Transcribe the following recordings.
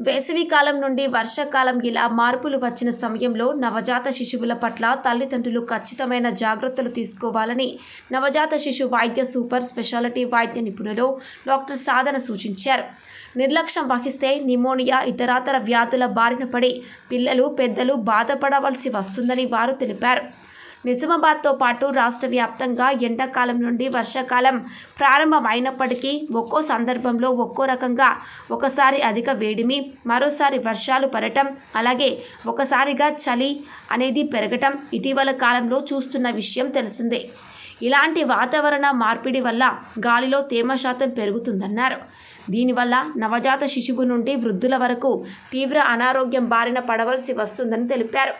వేసవి కాలం నుండి వర్షాకాలం ఇలా మార్పులు వచ్చిన సమయంలో నవజాత శిశువుల పట్ల తల్లిదండ్రులు ఖచ్చితమైన జాగ్రత్తలు తీసుకోవాలని నవజాత శిశు వైద్య సూపర్ స్పెషాలిటీ వైద్య నిపుణులు డాక్టర్ సాధన సూచించారు. నిర్లక్ష్యం వహిస్తే నిమోనియా ఇతరాతర వ్యాధుల బారిన పడి పిల్లలు పెద్దలు బాధపడవలసి వస్తుందని వారు తెలిపారు. నిజామాబాద్తో పాటు రాష్ట్ర వ్యాప్తంగా ఎండాకాలం నుండి వర్షాకాలం ప్రారంభమైనప్పటికీ ఒక్కో సందర్భంలో ఒక్కో రకంగా ఒకసారి అధిక వేడిమి మరోసారి వర్షాలు పడటం అలాగే ఒకసారిగా చలి అనేది పెరగటం ఇటీవల కాలంలో చూస్తున్న విషయం తెలిసిందే. ఇలాంటి వాతావరణ మార్పిడి వల్ల గాలిలో తేమ శాతం పెరుగుతుందన్నారు. దీనివల్ల నవజాత శిశువు నుండి వృద్ధుల వరకు తీవ్ర అనారోగ్యం బారిన పడవలసి వస్తుందని తెలిపారు.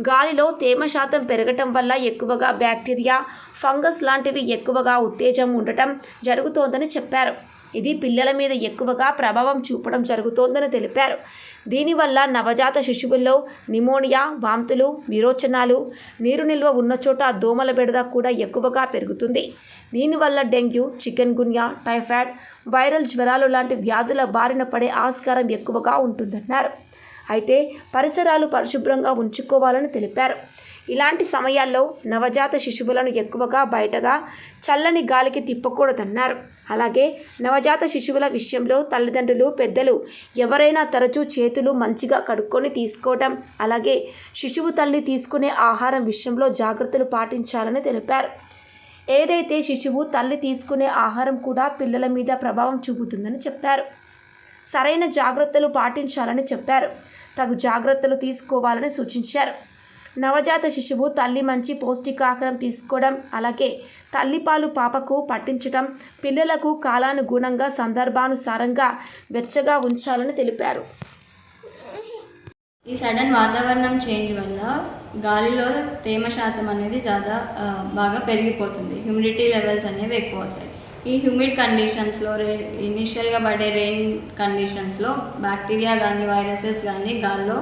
గాలిలో తేమ శాతం పెరగటం వల్ల ఎక్కువగా బ్యాక్టీరియా ఫంగస్ లాంటివి ఎక్కువగా ఉత్తేజం ఉండటం జరుగుతోందని చెప్పారు. ఇది పిల్లల మీద ఎక్కువగా ప్రభావం చూపడం జరుగుతోందని తెలిపారు. దీనివల్ల నవజాత శిశువుల్లో నిమోనియా వాంతులు విరోచనాలు నీరు నిల్వ ఉన్న చోట దోమల బెడద కూడా ఎక్కువగా పెరుగుతుంది. దీనివల్ల dengue chikungunya typhoid viral జ్వరాలు లాంటి వ్యాధుల బారిన పడే ఆస్కారం ఎక్కువగా ఉంటుందన్నారు. అయితే పరిసరాలు పరిశుభ్రంగా ఉంచుకోవాలని తెలిపారు. ఇలాంటి సమయాల్లో నవజాత శిశువులను ఎక్కువగా బయటగా చల్లని గాలికి తిప్పకూడదన్నారు. అలాగే నవజాత శిశువుల విషయంలో తల్లిదండ్రులు పెద్దలు ఎవరైనా తరచూ చేతులు మంచిగా కడుక్కొని తీసుకోవడం అలాగే శిశువు తల్లి తీసుకునే ఆహారం విషయంలో జాగ్రత్తలు పాటించాలని తెలిపారు. ఏదైతే శిశువు తల్లి తీసుకునే ఆహారం కూడా పిల్లల మీద ప్రభావం చూపుతుందని చెప్పారు. సరైన జాగ్రత్తలు పాటించాలని చెప్పారు. తగు జాగ్రత్తలు తీసుకోవాలని సూచించారు. నవజాత శిశువు తల్లి మంచి పౌష్టికాహారం తీసుకోవడం అలాగే తల్లిపాలు పాపకు పట్టించడం పిల్లలకు కాలానుగుణంగా సందర్భానుసారంగా వెచ్చగా ఉంచాలని తెలిపారు. ఈ సడన్ వాతావరణం చేంజ్ వల్ల గాలిలో తేమ శాతం అనేది చాలా బాగా పెరిగిపోతుంది. హ్యూమిడిటీ లెవెల్స్ అనేవి ఎక్కువ అవుతాయి ఈ హ్యూమిడ్ కండిషన్స్లో రే ఇనిషియల్గా పడే రెయిన్ కండిషన్స్లో బ్యాక్టీరియా కానీ వైరసెస్ కానీ గాల్లో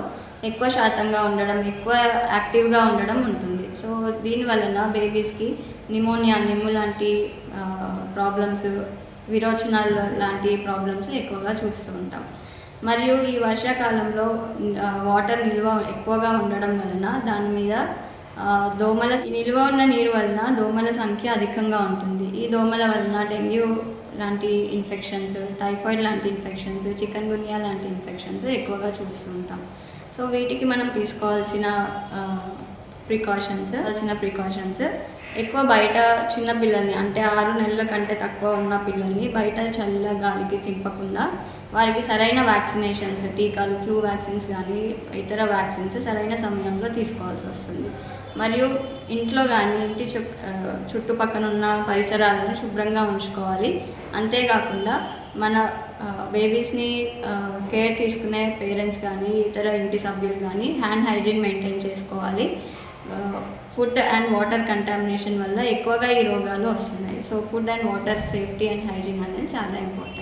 ఎక్కువ శాతంగా ఉండడం ఎక్కువ యాక్టివ్గా ఉండడం ఉంటుంది. సో దీని వలన బేబీస్కి నిమోనియా నిమ్ము లాంటి ప్రాబ్లమ్స్ విరోచనాలు లాంటి ప్రాబ్లమ్స్ ఎక్కువగా చూస్తూ ఉంటాం. మరియు ఈ వర్షాకాలంలో వాటర్ నిల్వ ఎక్కువగా ఉండడం వలన దాని మీద దోమల నిల్వ ఉన్న నీరు వలన దోమల సంఖ్య అధికంగా ఉంటుంది. ఈ దోమల వలన డెంగ్యూ లాంటి ఇన్ఫెక్షన్స్ టైఫాయిడ్ లాంటి ఇన్ఫెక్షన్స్ చికెన్ గున్యా లాంటి ఇన్ఫెక్షన్స్ ఎక్కువగా చూస్తూ ఉంటాం సో వీటికి మనం తీసుకోవాల్సిన ప్రికాషన్స్ కావాల్సిన ప్రికాషన్స్ ఎక్కువ బయట చిన్న పిల్లల్ని అంటే ఆరు నెలల కంటే తక్కువ ఉన్న పిల్లల్ని బయట చల్ల గాలికి తింపకుండా వారికి సరైన వ్యాక్సినేషన్స్ టీకాలు ఫ్లూ వ్యాక్సిన్స్ కానీ ఇతర వ్యాక్సిన్స్ సరైన సమయంలో తీసుకోవాల్సి వస్తుంది. మరియు ఇంట్లో కానీ ఇంటి చు చుట్టుపక్కల ఉన్న పరిసరాలను శుభ్రంగా ఉంచుకోవాలి. అంతేకాకుండా మన బేబీస్ని కేర్ తీసుకునే పేరెంట్స్ కానీ ఇతర ఇంటి సభ్యులు కానీ హ్యాండ్ హైజీన్ మెయింటైన్ చేసుకోవాలి. ఫుడ్ అండ్ వాటర్ కంటామినేషన్ వల్ల ఎక్కువగా ఈ రోగాలు వస్తున్నాయి. So food and water safety and hygiene అనేది చాలా ఇంపార్టెంట్.